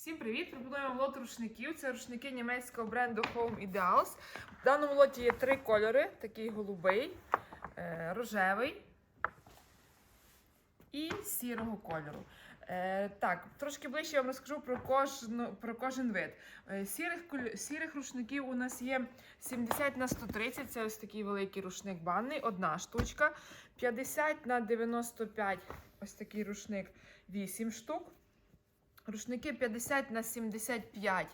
Всім привіт! Пропонуємо лот рушників. Це рушники німецького бренду Home Ideals. В даному лоті є три кольори: такий голубий, е, рожевий і сірого кольору. Е, так, трошки ближче я вам розкажу про, кожну, про кожен вид. Е, сірих, сірих рушників у нас є 70 на 130, це ось такий великий рушник банний, одна штучка. 50 на 95, ось такий рушник 8 штук. Рушники 50 на 75.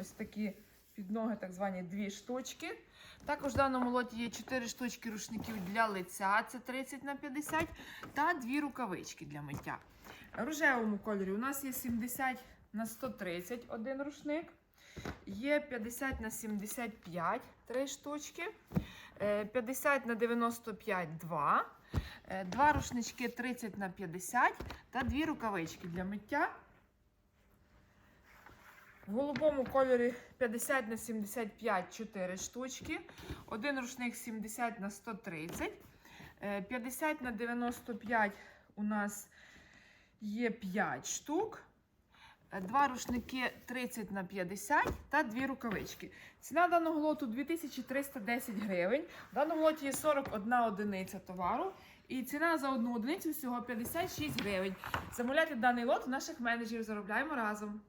Ось такі підноги, так звані дві штучки. Також в даному лоті є 4 штучки рушників для лиця, це 30 на 50, та дві рукавички для миття. В рожевому кольорі у нас є 70 на 130 один рушник. Є 50 на 75 три штучки. Е, 50 на 95 2. Е, Два рушнички 30 на 50 та дві рукавички для миття. В голубому кольорі 50 на 75 4 штучки. Один рушник 70 на 130. Е, 50 на 95 у нас є 5 штук. Е, Два рушники 30 на 50 та дві рукавички. Ціна даного лоту 2310 гривень. В даному лоті є 41 одиниця товару. І ціна за одну одиницю всього 56 гривень. Замовляйте даний лот у наших менеджерів. Заробляємо разом.